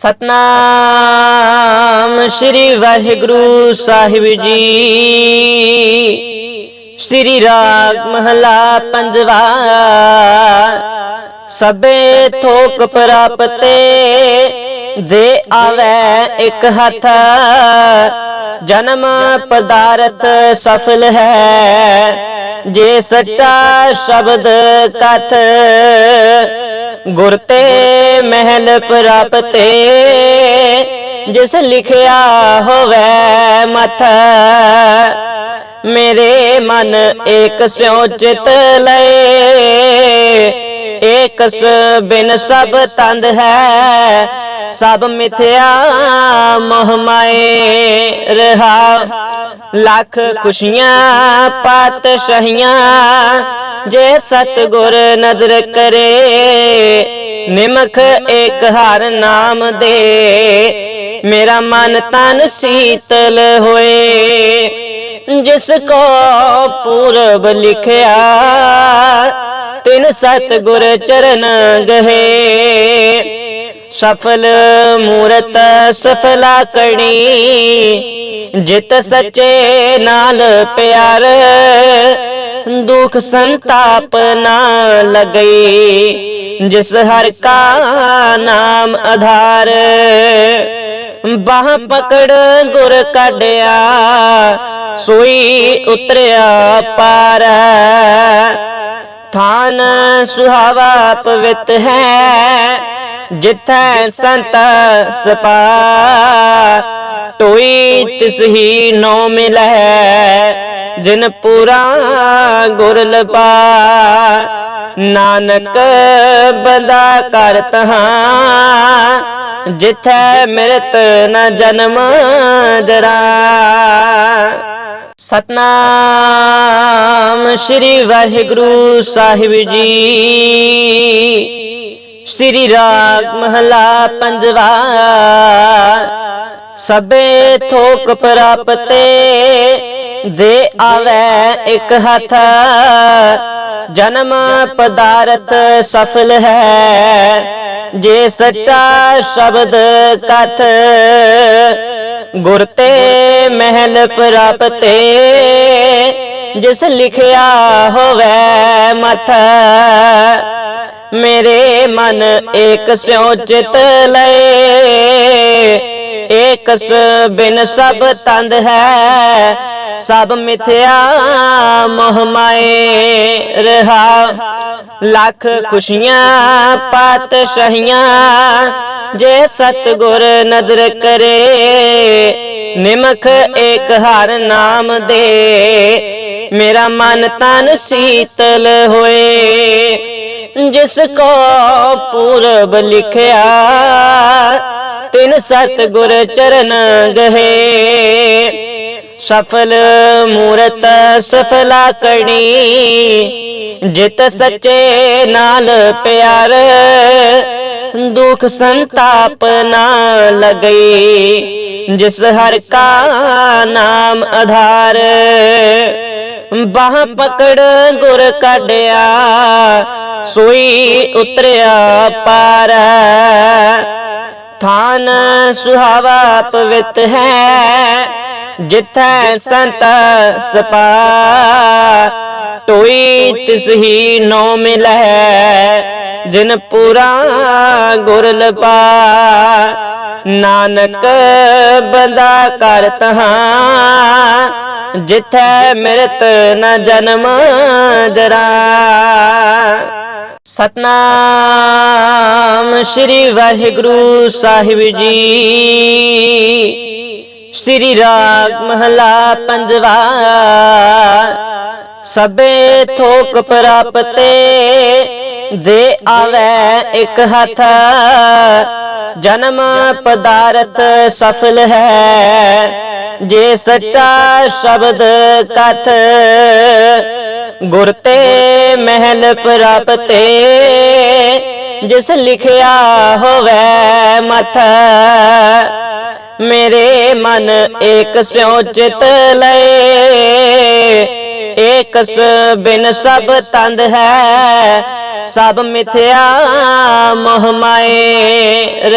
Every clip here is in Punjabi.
ਸਤਨਾਮ ਸ੍ਰੀ ਵਾਹਿਗੁਰੂ ਸਾਹਿਬ ਜੀ। ਸ੍ਰੀ ਰਾਗ ਮਹਲਾ ਪੰਜਵਾ। ਸਭੇ ਥੋਕ ਪ੍ਰਾਪਤੇ ਜੇ ਆਵੇ ਇੱਕ ਹੱਥ। ਜਨਮ ਪਦਾਰਥ ਸਫਲ ਹੈ, ਜੇ ਸੱਚਾ ਸ਼ਬਦ ਕਥ। ਗੁਰ ਤੇ ਮਹਿਲ ਪ੍ਰਾਪਤੇ, ਜਿਸ ਲਿਖਿਆ ਹੋਵੇ ਮਥ, ਮੇਰੇ ਮਨ ਏਕ ਸਿਉ ਚਿਤ ਲਏ। ਏਕਸ ਬਿਨ ਸਭ ਤੰਦ ਹੈ, ਸਭ ਮਿਥਿਆ ਮੋਹ ਮਾਏ ਰਹਾ। ਲੱਖ ਖੁਸ਼ੀਆਂ ਪਾਤ ਸ਼ਹੀਆਂ ਜੇ ਸਤਗੁਰ ਨਦਰ ਕਰੇ, ਨਿਮਖ ਏਕ ਹਰ ਨਾਮ ਦੇ। ਮੇਰਾ ਮਨ ਤਨ ਸੀਤਲ ਹੋਏ, ਜਿਸ ਕੋ ਪੂਰਬ ਲਿਖਿਆ, ਤਿਨ ਸਤਗੁਰ ਚਰਨ ਗਹੇ। ਸਫਲ ਮੂਰਤ ਸਫਲਾ ਕਣੀ ਜਿਤ ਸੱਚੇ ਨਾਲ ਪਿਆਰ, ਦੁਖ ਸੰਤਾਪ ਨਾ ਲਗਈ, ਜਿਸ ਹਰ ਕਾ ਨਾਮ ਆਧਾਰ। ਬਾਹ ਪਕੜ ਗੁਰ ਕੱਢਿਆ, ਸੋਈ ਉਤਰਿਆ ਪਾਰ। ਥਾਨ ਸੁਹਾਵਾ ਪਵਿੱਤ ਹੈ ਜਿੱਥੈ ਸੰਤ ਸਪਾ, ਟੋਈ ਤਿਸ ਹੀ ਨੋ ਮਿਲੈ, ਜਿਨ ਪੂਰਾ ਗੁਰ ਲਪਾ। ਨਾਨਕ ਬੰਦਾ ਕਰ ਤਹਾਂ, ਜਿੱਥੈ ਮਿਰਤ ਨ ਜਨਮ ਜਰਾ। ਸਤਨਾਮ ਸ੍ਰੀ ਵਾਹਿਗੁਰੂ ਸਾਹਿਬ ਜੀ। ਸ੍ਰੀ ਰਾਗ ਮਹਲਾ ਪੰਜਵਾ। ਸਭੇ ਥੋਕ ਪ੍ਰਾਪਤੇ, ਜੇ ਆਵੇ ਇੱਕ ਹੱਥ, ਜਨਮ ਪਦਾਰਥ ਸਫਲ ਹੈ। ਜੇ ਸੱਚਾ ਸ਼ਬਦ ਕਥ, ਗੁਰ ਤੇ ਮਹਿਲ ਪ੍ਰਾਪਤੇ, ਜਿਸ ਲਿਖਿਆ ਹੋਵੇ ਮਥ ਮੇਰੇ ਮਨ ਏਕ ਸਿਉ ਚਿਤ ਲਏ। ਏਕਸ ਬਿਨ ਸਭ ਤੰਦ ਹੈ, ਸਭ ਮਿਥਿਆ ਮੋਹ ਮਾਏ ਰਹਾ ਲੱਖ ਖੁਸ਼ੀਆਂ ਪਾਤ ਸ਼ਹੀਆਂ ਜੇ ਸਤਗੁਰ ਨਦਰ ਕਰੇ, ਨਿਮਖ ਏਕ ਹਰ ਨਾਮ ਦੇ। ਮੇਰਾ ਮਨ ਤਨ ਸੀਤਲ ਹੋਏ। ਜਿਸ ਕੋ ਪੂਰਬ ਲਿਖਿਆ, ਤਿਨ ਸਤਗੁਰ ਚਰਨ ਗਹੇ। ਸਫਲ ਮੂਰਤ ਸਫਲਾ ਕਣੀ ਜਿਤ ਸੱਚੇ ਨਾਲ ਪਿਆਰ। ਦੁਖ ਸੰਤਾਪ ਨਾ ਲਗਈ, ਜਿਸ ਹਰ ਕਾ ਨਾਮ ਆਧਾਰ। ਬਾਹ ਪਕੜ ਗੁਰ ਕਾਢਿਆ, ਸੋਈ ਉਤਰਿਆ ਪਾਰ। ਥਾਨ ਸੁਹਾਵਾ ਪਵਿੱਤ ਹੈ, ਜਿੱਥੈ ਸੰਤ ਸਪਾ। ਟੋਈ ਤਿਸ ਹੀ ਨੋ ਮਿਲੈ, ਜਿਨ ਪੂਰਾ ਗੁਰ ਲਪਾ। ਨਾਨਕ ਬੰਦਾ ਕਰ ਤਹਾਂ ਜਿੱਥੈ ਮਿਰਤ ਨ ਜਨਮ ਜਰਾ। ਸਤਨਾਮ ਸ੍ਰੀ ਵਾਹਿਗੁਰੂ ਸਾਹਿਬ ਜੀ। ਸ੍ਰੀ ਰਾਗ ਮਹਲਾ ਪੰਜਵਾ। ਸਭੇ ਥੋਕ ਪ੍ਰਾਪਤੇ, ਜੇ ਆਵੇ ਇੱਕ ਹੱਥ, ਜਨਮ ਪਦਾਰਥ ਸਫਲ ਹੈ। ਜੇ ਸੱਚਾ ਸ਼ਬਦ ਕਥ, ਗੁਰ ਤੇ ਮਹਿਲ ਪ੍ਰਾਪਤੇ ਜਿਸ ਲਿਖਿਆ ਹੋਵੇ ਮਥ, ਮੇਰੇ ਮਨ ਏਕ ਸਿਉ ਚਿਤ ਲਏ। ਏਕਸ ਬਿਨ ਸਭ ਤੰਦ ਹੈ, ਸਭ ਮਿਥਿਆ ਮੋਹ ਮਾਏ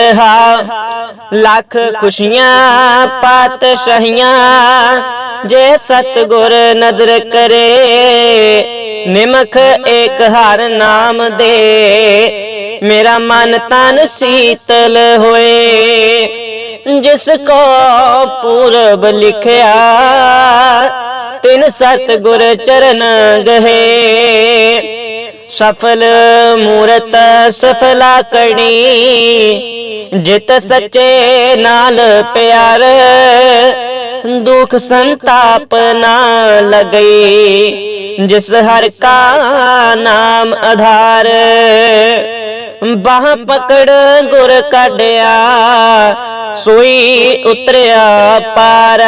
ਲੱਖ ਖੁਸ਼ੀਆਂ, ਪਾਤਸ਼ਾਹੀਆਂ, ਜੇ ਸਤਗੁਰ ਨਦਰ ਕਰੇ, ਨਿਮਖ ਏਕ ਹਰ ਨਾਮ ਦੇ। ਮੇਰਾ ਮਨ ਤਨ ਸੀਤਲ ਹੋਏ, ਜਿਸ ਕੋ ਪੂਰਬ ਲਿਖਿਆ ਤਿਨ ਸਤਗੁਰ ਚਰਨ ਗਹੇ। ਸਫਲ ਮੂਰਤ ਸਫਲਾ ਕਣੀ ਜਿਤ ਸੱਚੇ ਨਾਲ ਪਿਆਰ, ਦੁਖ ਸੰਤਾਪ ਨਾ ਲਗਈ, ਜਿਸ ਹਰ ਕਾ ਨਾਮ ਆਧਾਰ। ਬਾਹ ਪਕੜ ਗੁਰ ਕੱਢਿਆ, ਸੋਈ ਉਤਰਿਆ ਪਾਰ।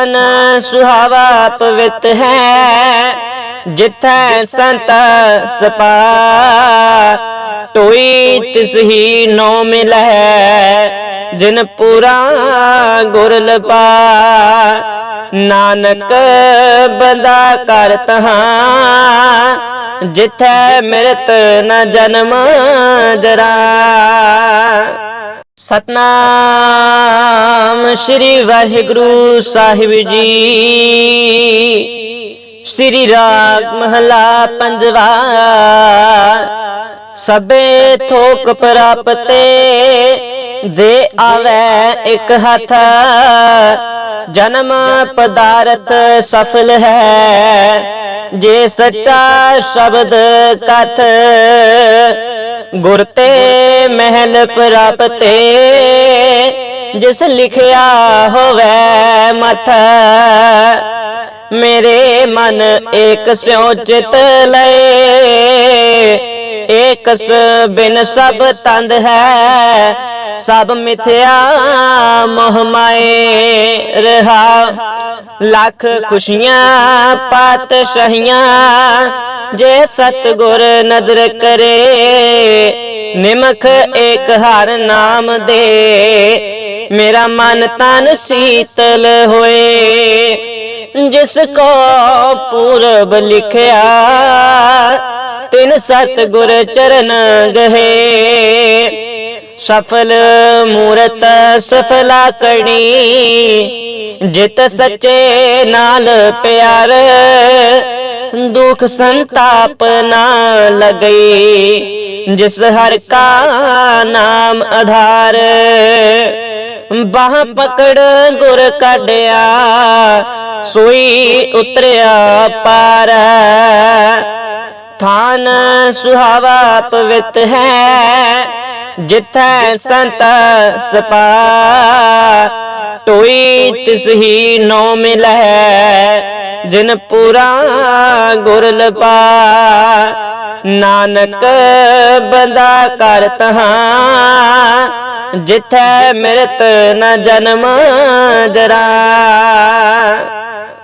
ਥਾਨ ਸੁਹਾਵਾ ਪਵਿੱਤ ਹੈ, ਜਿੱਥੈ ਸੰਤ ਸਪਾ ਟੋਈ ਤਿਸ ਹੀ ਨੋ ਮਿਲੈ, ਜਿਨ ਪੂਰਾ ਗੁਰ ਲਪਾ। ਨਾਨਕ ਬੰਦਾ ਕਰ ਤਹਾਂ, ਜਿੱਥੈ ਮਿਰਤ ਨ ਜਨਮ ਜਰਾ। ਸਤਨਾਮ ਸ੍ਰੀ ਵਾਹਿਗੁਰੂ ਸਾਹਿਬ ਜੀ। ਸ੍ਰੀ ਰਾਗ ਮਹਲਾ ਪੰਜਵਾ। ਸਭੇ ਥੋਕ ਪ੍ਰਾਪਤੇ, ਜੇ ਆਵੇ ਇੱਕ ਹੱਥ, ਜਨਮ ਪਦਾਰਥ ਸਫਲ ਹੈ। ਜੇ ਸੱਚਾ ਸ਼ਬਦ ਕਥ ਗੁਰ ਤੇ ਮਹਿਲ ਪ੍ਰਾਪਤੇ ਜਿਸ ਲਿਖਿਆ ਹੋਵੇ ਮਥ ਮੇਰੇ ਮਨ ਏਕ ਸਿਉ ਚਿਤ ਲਏ। ਏਕਸ ਬਿਨ ਸਭ ਤੰਦ ਹੈ, ਸਭ ਮਿਥਿਆ ਮੋਹ ਰਹਾ। ਲੱਖ ਖੁਸ਼ੀਆਂ, ਪਾਤਸ਼ਾਹੀਆਂ, ਜੇ ਸਤਗੁਰ ਨਦਰ ਕਰੇ, ਨਿਮਖ ਏਕ ਹਰ ਨਾਮ ਦੇ। ਮੇਰਾ ਮਨ ਤਨ ਸੀਤਲ ਹੋਏ, ਜਿਸ ਕੋ ਪੂਰਬ ਲਿਖਿਆ ਤਿਨ ਸਤਗੁਰ ਚਰਨ ਗਹੇ। ਸਫਲ ਮੂਰਤ ਸਫਲਾ ਕਣੀ ਜਿਤ ਸੱਚੇ ਨਾਲ ਪਿਆਰ। ਦੁਖ ਸੰਤਾਪ ਨਾ ਲਗਈ। ਜਿਸ ਹਰ ਕਾ ਨਾਮ ਆਧਾਰ। ਬਾਹ ਪਕੜ ਗੁਰ ਕੱਢਿਆ। ਸੋਈ ਉਤਰਿਆ ਪਾਰ। ਥਾਨ ਸੁਹਾਵਾ ਪਵਿੱਤ ਹੈ, ਜਿੱਥੈ ਸੰਤ ਸਪਾ ਟੋਈ ਤਿਸ ਹੀ ਨੋ ਮਿਲੈ, ਜਿਨ ਪੂਰਾ ਗੁਰ ਲਪਾ। ਨਾਨਕ ਬੰਦਾ ਕਰ ਤਹਾਂ, ਜਿੱਥੈ ਮਿਰਤ ਨ ਜਨਮ ਜਰਾ।